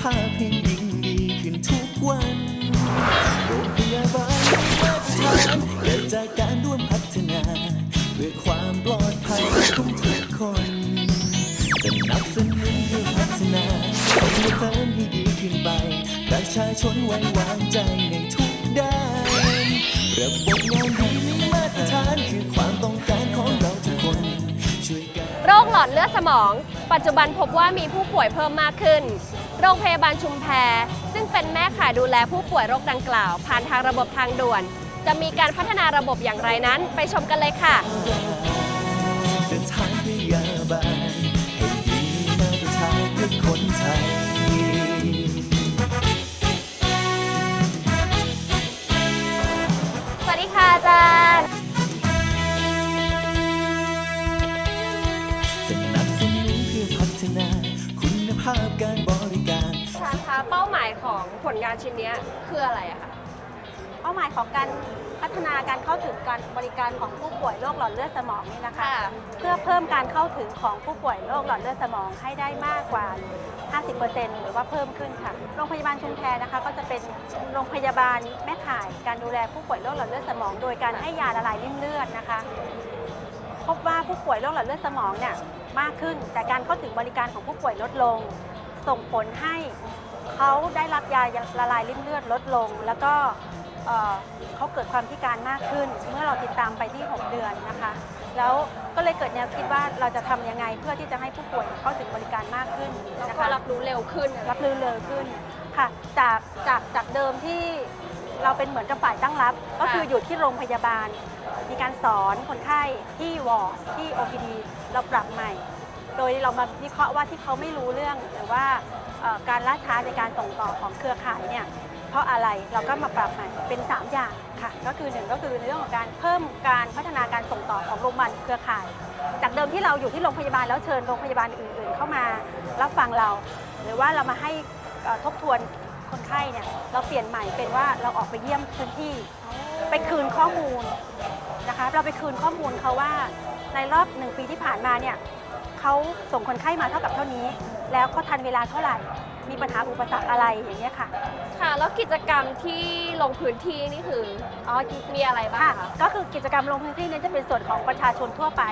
ภาพให้ยิ่งดีขึ้นทุกวันโรงพยาบาลมาตรฐานเกิดจากการร่วมพัฒนา เพื่อความปลอดภัยของทุกคนสนับสนุนเพื่อพัฒนาส่งเสริมให้ดีขึ้นไป ประชาชนไว้วางใจในทุกด้านระบบงาน ลอดเลือดสมอง ปัจจุบันพบว่ามีผู้ป่วยเพิ่มมากขึ้น โรงพยาบาลชุมแพ ซึ่งเป็นแม่ข่ายดูแลผู้ป่วยโรคดังกล่าว ผ่านทางระบบทางด่วน จะมีการพัฒนาระบบอย่างไรนั้น ไปชมกันเลยค่ะสถานพยาบาล ผลงานชิ้นเนี้ยคืออะไรอะคะเป้าหมายของการพัฒนาการเข้าถึงการบริการของผู้ป่วยโรคหลอดเลือดสมองนี่นะคะค่ะเพื่อเพิ่มการเข้าถึงของผู้ป่วยโรคหลอดเลือดสมองให้ได้มากกว่า 50%หรือว่าเพิ่มขึ้นค่ะ โรงพยาบาลชุมแพนะคะก็จะเป็นโรงพยาบาลแม่ข่าย การดูแลผู้ป่วยโรคหลอดเลือดสมอง โดยการให้ยาละลายริ่มเลือดนะคะ พบว่าผู้ป่วยโรคหลอดเลือดสมองเนี่ยมากขึ้น แต่การเข้าถึงบริการของผู้ป่วยลดลง ส่งผลให้ เขาได้รับยาละลายริ่มเลือดลดลง แล้วก็เอ่อเขาเกิดความพิการมากขึ้น เมื่อเราติดตามไปที่ 6 เดือนนะคะ แล้วก็เลยเกิดแนวคิดว่าเราจะทำยังไงเพื่อที่จะให้ผู้ป่วยเข้าถึงบริการมากขึ้นแล้วนะก็คะรับรู้เร็วขึ้น รับรู้เร็วขึ้นค่ะจากจากจากเดิมที่เราเป็นเหมือนกับฝ่ายตั้งรับ ก็คืออยู่ที่โรงพยาบาล มีการสอนคนไข้ที่วอร์ดที่ OPD เราปรับใหม่ โดยเรามาวิเคราะห์ว่าที่เขาไม่รู้เรื่อง หรือว่าการล่าช้าในการส่งต่อของเครือข่ายเนี่ยเพราะอะไรเราก็มาปรับใหม่เป็น 3 อย่างค่ะ ก็คือหนึ่งก็คือในเรื่องของการเพิ่มการพัฒนาการส่งต่อของโรงพยาบาลเครือข่าย จากเดิมที่เราอยู่ที่โรงพยาบาลแล้วเชิญโรงพยาบาลอื่น ๆ เข้ามารับฟังเรา หรือว่าเรามาให้ทบทวนคนไข้เนี่ยเราเปลี่ยนใหม่เป็นว่าเราออกไปเยี่ยมพื้นที่ ไปคืนข้อมูลนะคะเราไปคืนข้อมูลเขาว่าในรอบหนึ่งปีที่ผ่านมาเนี่ย เขาส่งคนไข้มาเท่ากับเท่านี้ แล้วเขาทันเวลาเท่าไหร่ มีปัญหาอุปสรรคอะไรอย่างเงี้ยค่ะ ค่ะ แล้วกิจกรรมที่ลงพื้นที่นี่คืออ๋อกิมีอะไรบ้างค่ะ คะ ก็คือกิจกรรมลงพื้นที่เนี้จะเป็นส่วนของประชาชนทั่วไป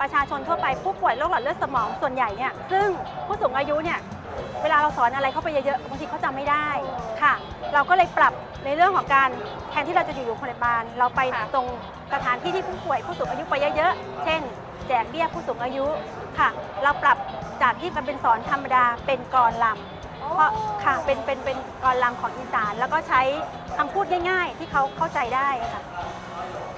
ประชาชนทั่วไปผู้ป่วยโรคหลอดเลือดสมองส่วนใหญ่เนี่ย ซึ่งผู้สูงอายุเนี่ย เวลาเราสอนอะไรเข้าไปเยอะๆ บางทีเขาจำไม่ได้ค่ะ เราก็เลยปรับในเรื่องของการแทนที่เราจะอยู่โรงพยาบาล เราไปค่ะ ตรงสถานที่ที่ผู้ป่วยผู้สูงอายุไปเยอะๆ เช่น แจกเบี้ยผู้สูงอายุ ค่ะ เราปรับจากที่มันเป็นสอนธรรมดาเป็นกรลำเพราะค่ะเป็นเป็นเป็นกรลำของอีสาน แล้วก็ใช้คำพูดง่าย ๆ ที่เขาเข้าใจได้ค่ะ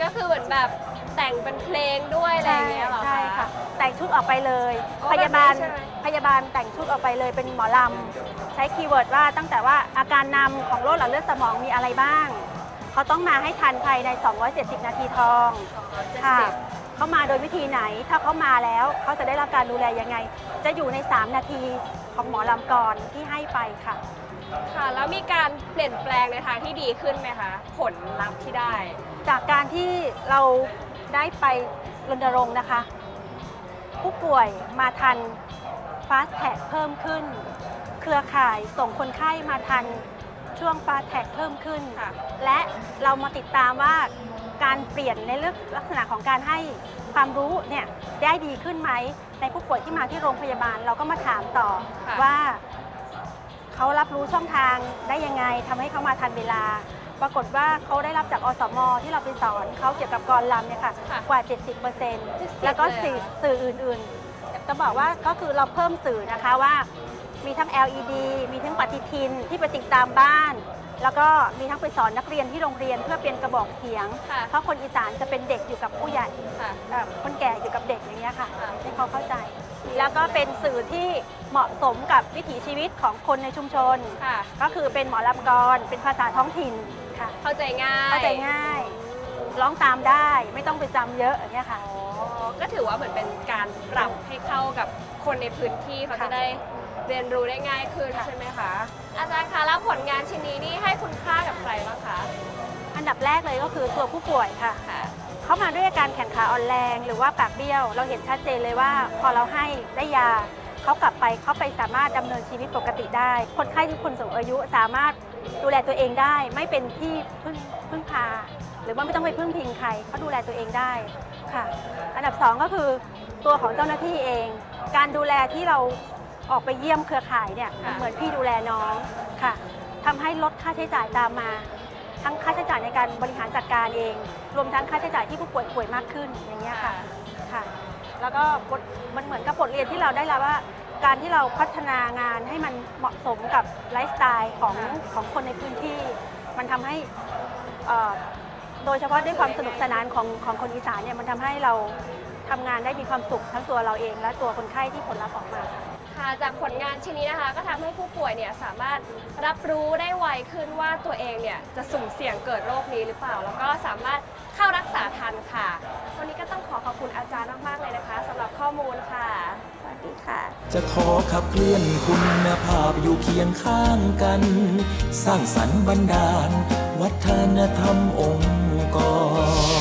ก็คือเหมือนแบบแต่งเป็นเพลงด้วยอะไรอย่างเงี้ยเหรอ ใช่คะค่ะ แต่งชุดออกไปเลยอ๋อพยาบาลแบบนี้ใช่ไหม พยาบาลแต่งชุดออกไปเลยเป็นหมอลำใช้คีย์เวิร์ดว่าตั้งแต่ว่าอาการนำของโรคหลอดเลือดสมองมีอะไรบ้าง เขาต้องมาให้ทันภายใน 270 นาทีทอง ค่ะ เขามาโดยวิธีไหน ถ้าเขามาแล้วเขาจะได้รับการดูแลยังไง จะอยู่ใน 3 นาทีของหมอลำกรที่ให้ไปค่ะ ค่ะ แล้วมีการเปลี่ยนแปลงในทางที่ดีขึ้นไหมคะ ผลลัพธ์ที่ได้ จากการที่เราได้ไปรณรงค์นะคะ ผู้ป่วยมาทันฟาสแท็กเพิ่มขึ้น เครือข่ายส่งคนไข้มาทันช่วงฟาสแท็กเพิ่มขึ้นค่ะและเรามาติดตามว่า การเปลี่ยนในเรื่องลักษณะของการให้ความรู้เนี่ยได้ดีขึ้นไหมในผู้ป่วยที่มาที่โรงพยาบาลเราก็มาถามต่อค่ะ ว่า เขารับรู้ช่องทางได้ยังไงทำให้เขามาทันเวลา ปรากฏว่าเขาได้รับจากอสมที่เราไปสอนเขาเกี่ยวกับกรลำเนี่ยค่ะค่ะกว่า 70%แล้วก็สื่อสื่ออื่นๆจะบอกว่าก็คือเราเพิ่มสื่อนะคะว่า มีทั้ง LED มีทั้งปฏิทินที่ไปติดตามบ้าน แล้วก็มีทั้งไปสอนนักเรียนที่โรงเรียนเพื่อเป็นกระบอกเสียง ค่ะเพราะคนอีสานจะเป็นเด็กอยู่กับผู้ใหญ่ค่ะเอ่อคนแก่อยู่กับเด็กอย่างเงี้ยค่ะค่ะ ให้เขาเข้าใจ แล้วก็เป็นสื่อที่เหมาะสมกับวิถีชีวิตของคนในชุมชน ค่ะ ก็คือเป็นหมอลำกรเป็นภาษาท้องถิ่นค่ะ เข้าใจง่ายเข้าใจง่าย ร้องตามได้ไม่ต้องไปจำเยอะอย่างเงี้ยค่ะ อ๋อก็ถือว่าเหมือนเป็นการปรับให้เข้ากับคนในพื้นที่เขาค่ะจะได้ เรียนรู้ได้ง่ายขึ้นค่ะใช่ไหมคะ อาจารย์คะแล้วผลงานชิ้นนี้นี่ให้คุณค่ากับใครบ้างคะอันดับแรกเลยก็คือตัวผู้ป่วยค่ะ ค่ะเขามาด้วยอาการแขนขาอ่อนแรง หรือว่าปากเบี้ยว เราเห็นชัดเจนเลยว่า พอเราให้ได้ยาเขากลับไปเขาไปสามารถดำเนินชีวิตปกติได้ คนไข้ที่คนสูงอายุสามารถดูแลตัวเองได้ ไม่เป็นที่พึ่งพึ่งพา หรือว่าไม่ต้องไปพึ่งพิงใครเขาดูแลตัวเองได้ค่ะ อันดับสองก็คือตัวของเจ้าหน้าที่เอง การดูแลที่เรา ออกไปเยี่ยมเครือข่ายเนี่ยค่ะ เหมือนพี่ดูแลน้องค่ะทำให้ลดค่าใช้จ่ายตามมา ทั้งค่าใช้จ่ายในการบริหารจัดการเอง รวมทั้งค่าใช้จ่ายที่ผู้ป่วยป่วยมากขึ้นอย่างเงี้ยค่ะค่ะ แล้วก็บทมันเหมือนกับบทเรียนที่เราได้รับว่า การที่เราพัฒนางานให้มันเหมาะสมกับไลฟ์สไตล์ของค่ะ ของคนในพื้นที่ มันทำให้เอ่อโดยเฉพาะด้วยความสนุกสนานของของคนอีสานเนี่ยมันทำให้เราทำงานได้มีความสุขทั้งตัวเราเอง และตัวคนไข้ที่ผลลัพธ์ออกมาค่ะค่ะ จากผลงานชิ้นนี้นะคะ ก็ทำให้ผู้ป่วยเนี่ยสามารถรับรู้ได้ไวขึ้นว่าตัวเองเนี่ยจะสุ่มเสี่ยงเกิดโรคนี้หรือเปล่า แล้วก็สามารถเข้ารักษาทันค่ะ วันนี้ก็ต้องขอขอบคุณอาจารย์มากๆเลยนะคะสำหรับข้อมูลค่ะ สวัสดีค่ะ จะขอขับเคลื่อนคุณภาพอยู่เคียงข้างกัน สร้างสรรค์บันดาล วัฒนธรรมองค์กร